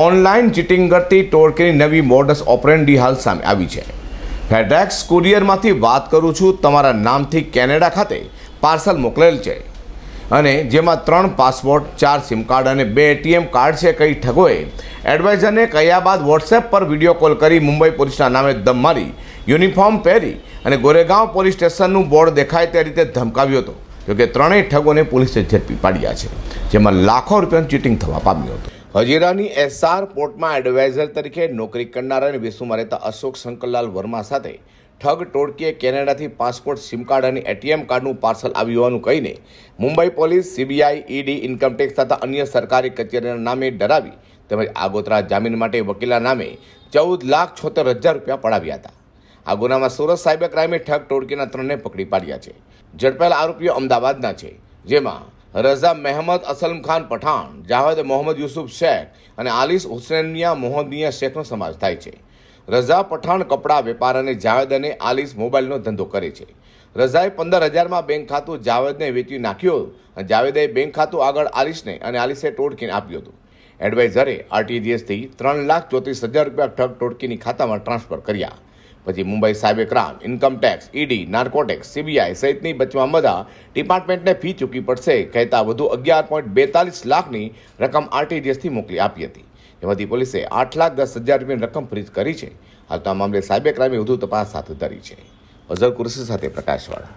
Online cheating કરતી ટોળકીની નવી modus operandi હાલ સામે આવી છે. ફેડરેક્સ કુરિયરમાંથી વાત કરું છું, તમારા નામથી કેનેડા ખાતે પાર્સલ મોકલેલ છે. અને જેમાં ત્રણ પાસપોર્ટ ચાર સિમ કાર્ડ અને બે એટીએમ કાર્ડ છે, કઈ ઠગોએ. એડવાઇઝરને કહ્યા બાદ વોટ્સએપ પર વીડિયો કોલ કરી મુંબઈ પોલીસના નામે દમ મારી, યુનિફોર્મ પહેરી અને ગોરેગાંવ પોલીસ સ્ટેશનનું બોર્ડ દેખાય તે રીતે ધમકાવ્યો હતો. જોકે ત્રણેય ઠગોને પોલીસે ઝડપી પાડ્યા છે, જેમાં લાખો રૂપિયાનું ચીટિંગ થવા પામ્યું હતું. હજીરાની એસઆર પોર્ટમાં એડવાઇઝર તરીકે નોકરી કરનારા અને વેસુમાં રહેતા અશોક શંકરલાલ વર્મા સાથે ઠગ ટોળકીએ કેનેડાથી પાસપોર્ટ, સિમ કાર્ડ અને એટીએમ કાર્ડનું પાર્સલ આવ્યું હોવાનું કહીને Mumbai police, CBI, ED income tax તથા અન્ય સરકારી કચેરીના નામે ડરાવી તેમજ આગોતરા જામીન માટે વકીલના નામે ચૌદ લાખ છોતેર હજાર રૂપિયા પડાવ્યા હતા. આ ગુનામાં સુરત સાયબર ક્રાઇમે ઠગ ટોળકીના ત્રણને પકડી પાડ્યા છે. ઝડપાયેલા આરોપીઓ અમદાવાદના છે, જેમાં રઝા મહેમદ અસલમ ખાન પઠાણ, જાવેદ મોહમ્મદ યુસુફ શેખ અને આલિસ હુસૈનિયા મોહમ્મદિયા શેખનો સમાવેશ થાય છે. રઝા પઠાણ કપડાં વેપાર અને જાવેદ અને આલિસ મોબાઈલનો ધંધો કરે છે. રઝાએ પંદર હજારમાં બેંક ખાતું જાવેદને વેચી નાખ્યું અને જાવેદે બેંક ખાતું આગળ આલિસને અને આલિસે ટોળકીને આપ્યું હતું. એડવાઇઝરે આરટીજીએસથી ત્રણ લાખ ચોત્રીસ હજાર રૂપિયા ઠગ ટોળકીની ખાતામાં ટ્રાન્સફર કર્યા. પછી Mumbai cyber crime income tax ED, narcotics, CBI સહિતની બચવા બધા ડિપાર્ટમેન્ટને ફી ચૂકવી પડશે કહેતા વધુ અગિયાર પોઈન્ટ બેતાલીસ લાખની રકમ આરટીજીએસથી મોકલી આપી હતી. જેમાંથી પોલીસે આઠ લાખ દસ હજાર રૂપિયાની રકમ ફ્રીજ કરી છે. હાલ તો આ મામલે સાયબર ક્રાઇમે વધુ તપાસ હાથ ધરી છે. અઝર કુરશી સાથે પ્રકાશવાળા.